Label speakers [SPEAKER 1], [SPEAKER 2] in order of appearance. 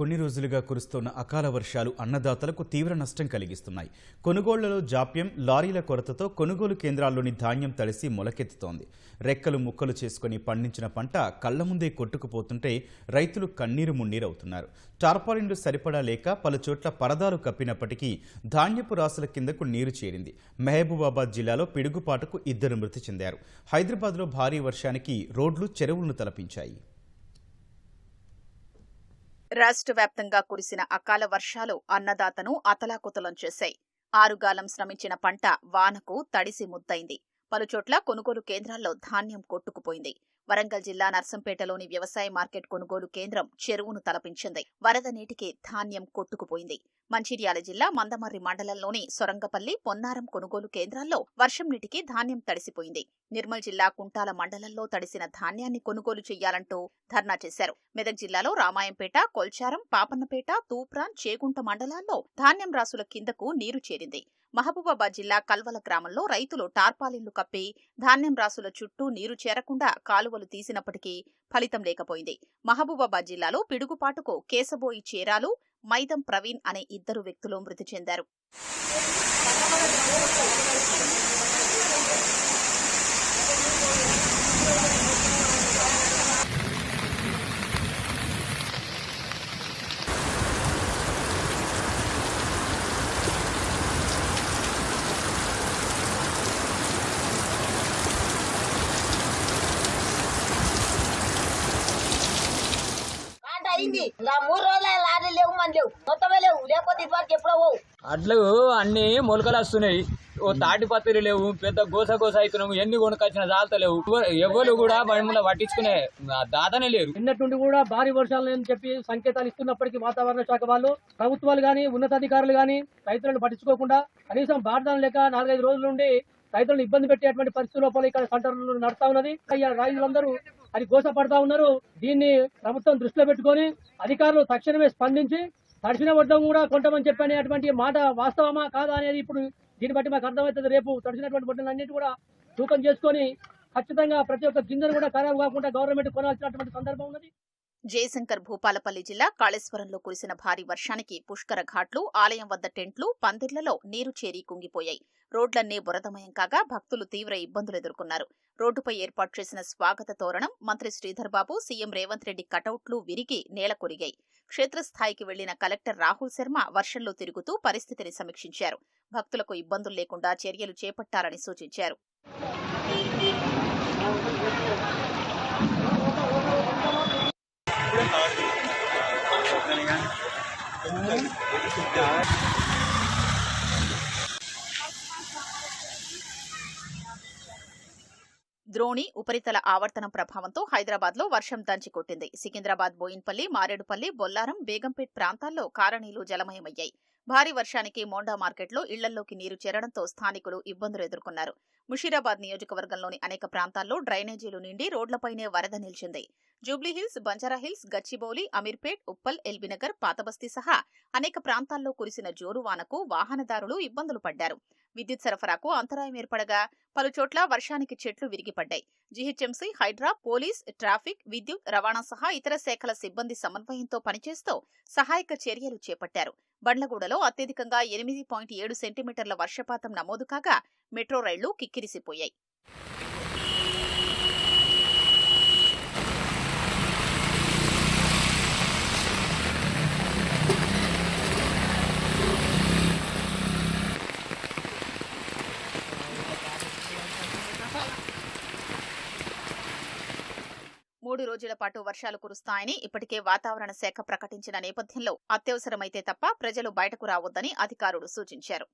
[SPEAKER 1] కొన్ని రోజులుగా కురుస్తున్న అకాల వర్షాలు అన్నదాతలకు తీవ్ర నష్టం కలిగిస్తున్నాయి. కొనుగోళ్ళలో జాప్యం లారీల కొరతతో కొనుగోలు కేంద్రాల్లోని ధాన్యం తడిసి మొలకెత్తుతోంది. రెక్కలు ముక్కలు చేసుకుని పండించిన పంట కళ్ళ ముందే కొట్టుకుపోతుంటే రైతులు కన్నీరు మున్నీరవుతున్నారు. టార్పాలిన్లు సరిపడా లేక పలు చోట్ల పరదాలు కప్పినప్పటికీ ధాన్యపు రాసుల కిందకు నీరు చేరింది. మహబూబాబాద్ జిల్లాలో పిడుగుపాటుకు ఇద్దరు మృతి చెందారు. హైదరాబాద్లో భారీ వర్షానికి రోడ్లు చెరువులను తలపించాయి.
[SPEAKER 2] రాష్ట్ర వ్యాప్తంగా కురిసిన అకాల వర్షాలు అన్నదాతను అతలాకుతలం చేశాయి. ఆరుగాలం శ్రమించిన పంట వానకు తడిసి ముద్దైంది పలుచోట్ల కొనుగోలు కేంద్రాల్లో ధాన్యం కొట్టుకుపోయింది. వరంగల్ జిల్లా నర్సంపేటలోని వ్యవసాయ మార్కెట్ కొనుగోలు కేంద్రం చెరువును తలపించింది. వరద నీటికి ధాన్యం కొట్టుకుపోయింది. మంచిర్యాల జిల్లా మందమర్రి మండలంలోని సొరంగపల్లి పొన్నారం కొనుగోలు కేంద్రాల్లో వర్షం నీటికి ధాన్యం తడిసిపోయింది. నిర్మల్ జిల్లా కుంటాల మండలంలో తడిసిన ధాన్యాన్ని కొనుగోలు చేయాలంటూ ధర్నా చేశారు. మెదక్ జిల్లాలో రామాయంపేట కొల్చారం పాపన్నపేట తూప్రాన్ చేగుంట మండలాల్లో ధాన్యం రాసుల కిందకు నీరు చేరింది. మహబూబాబాద్ జిల్లా కల్వల గ్రామంలో రైతులు టార్పాలిన్లు కప్పి ధాన్యం రాసుల చుట్టూ నీరు చేరకుండా కాలువలు తీసినప్పటికీ ఫలితం లేకపోయింది. మహబూబాబాద్ జిల్లాలో పిడుగుపాటుకు కేశబోయి చేరాలు మైదం ప్రవీణ్ అనే ఇద్దరు వ్యక్తులు మృతి చెందారు.
[SPEAKER 3] ఇంకా మూడు రోజుల లారీ లేవు మన లేవు. మొత్తమే లేవు. లేకపోతే ఇదివరకు ఎప్పుడో పోవు.
[SPEAKER 4] అట్లు అన్ని మొలకలు వస్తున్నాయి. ఓ తాటి పత్రి లేవు పెద్ద గోస గోస అవుతున్నాము ఎన్ని కొనుకొచ్చిన జాలతలేవు ఎవరు కూడా మన పట్టించుకునే దాతనే లేరు.
[SPEAKER 5] నిన్నటి కూడా భారీ వర్షాలు అని చెప్పి సంకేతాలు ఇస్తున్నప్పటికీ వాతావరణ శాఖ వాళ్ళు ప్రభుత్వాలు గాని ఉన్నతాధికారులు గాని రైతులను పట్టించుకోకుండా కనీసం బాధనం లేక నాలుగైదు రోజుల నుండి రైతులను ఇబ్బంది పెట్టేటువంటి పరిస్థితి లోపల ఇక్కడ సెంటర్లు నడుస్తా ఉన్నది. రైతులందరూ అది గోసపడతా ఉన్నారు. దీన్ని ప్రభుత్వం దృష్టిలో పెట్టుకొని అధికారులు తక్షణమే స్పందించి తడిసిన వడ్డం కూడా కొంటామని చెప్పనేటువంటి మాట వాస్తవమా కాదా అనేది ఇప్పుడు దీన్ని బట్టి మాకు అర్థమవుతుంది. రేపు తడిసినటువంటి వడ్డలన్నింటి కూడా తూకం చేసుకొని ఖచ్చితంగా ప్రతి ఒక్క గింజను కూడా ఖరాబు కాకుండా గవర్నమెంట్ కొనాల్సినటువంటి సందర్భం ఉన్నది.
[SPEAKER 2] జయశంకర్ భూపాలపల్లి జిల్లా కాళేశ్వరంలో కురిసిన భారీ వర్షానికి పుష్కర ఘాట్లు ఆలయం వద్ద టెంట్లు పందిర్లలో నీరు చేరి కుంగిపోయాయి. రోడ్లన్నీ బురదమయం కాగా భక్తులు తీవ్ర ఇబ్బందులు ఎదుర్కొన్నారు. రోడ్డుపై ఏర్పాటు చేసిన స్వాగత తోరణం మంత్రి శ్రీధర్బాబు సీఎం రేవంత్ రెడ్డి కటౌట్లు విరిగి నేల కొరిగాయి. క్షేత్రస్థాయికి వెళ్ళిన కలెక్టర్ రాహుల్ శర్మ వర్షంలో తిరుగుతూ పరిస్థితిని సమీక్షించారు. భక్తులకు ఇబ్బందులు లేకుండా చర్యలు చేపట్టాలని సూచించారు. Ayan. ద్రోణి ఉపరితల ఆవర్తనం ప్రభావంతో హైదరాబాద్లో వర్షం దంచి కొట్టింది. సికింద్రాబాద్ బోయిన్పల్లి మారేడుపల్లి బొల్లారం బేగంపేట్ ప్రాంతాల్లో కారణీలు జలమయమయ్యాయి. భారీ వర్షానికి మోండా మార్కెట్లో ఇళ్ళల్లోకి నీరు చేరడంతో స్థానికులు ఇబ్బందులు ఎదుర్కొన్నారు. ముషీరాబాద్ నియోజకవర్గంలోని అనేక ప్రాంతాల్లో డ్రైనేజీలు నిండి రోడ్లపైనే వరద నిలిచింది. జూబ్లీహిల్స్ బంజారాహిల్స్ గచ్చిబౌలి అమీర్పేట్ ఉప్పల్ ఎల్బీనగర్ పాతబస్తీ సహా అనేక ప్రాంతాల్లో కురిసిన జోరు వానకు వాహనదారులు ఇబ్బందులు పడ్డారు. విద్యుత్ సరఫరాకు అంతరాయం ఏర్పడగా పలుచోట్ల వర్షానికి చెట్లు విరిగిపడ్డాయి. జీహెచ్ఎంసీ హైడ్రా పోలీస్ ట్రాఫిక్ విద్యుత్ రవాణా సహా ఇతర శాఖల సిబ్బంది సమన్వయంతో పనిచేస్తూ సహాయక చర్యలు చేపట్టారు. బండ్లగూడలో అత్యధికంగా ఎనిమిది పాయింట్ ఏడు సెంటీమీటర్ల వర్షపాతం నమోదు కాగా మెట్రో రైళ్ళు కిక్కిరిసిపోయాయి. మూడు రోజుల పాటు వర్షాలు కురుస్తాయని ఇప్పటికే వాతావరణ శాఖ ప్రకటించిన నేపథ్యంలో అత్యవసరమైతే తప్ప ప్రజలు బయటకు రావద్దని అధికారులు సూచించారు.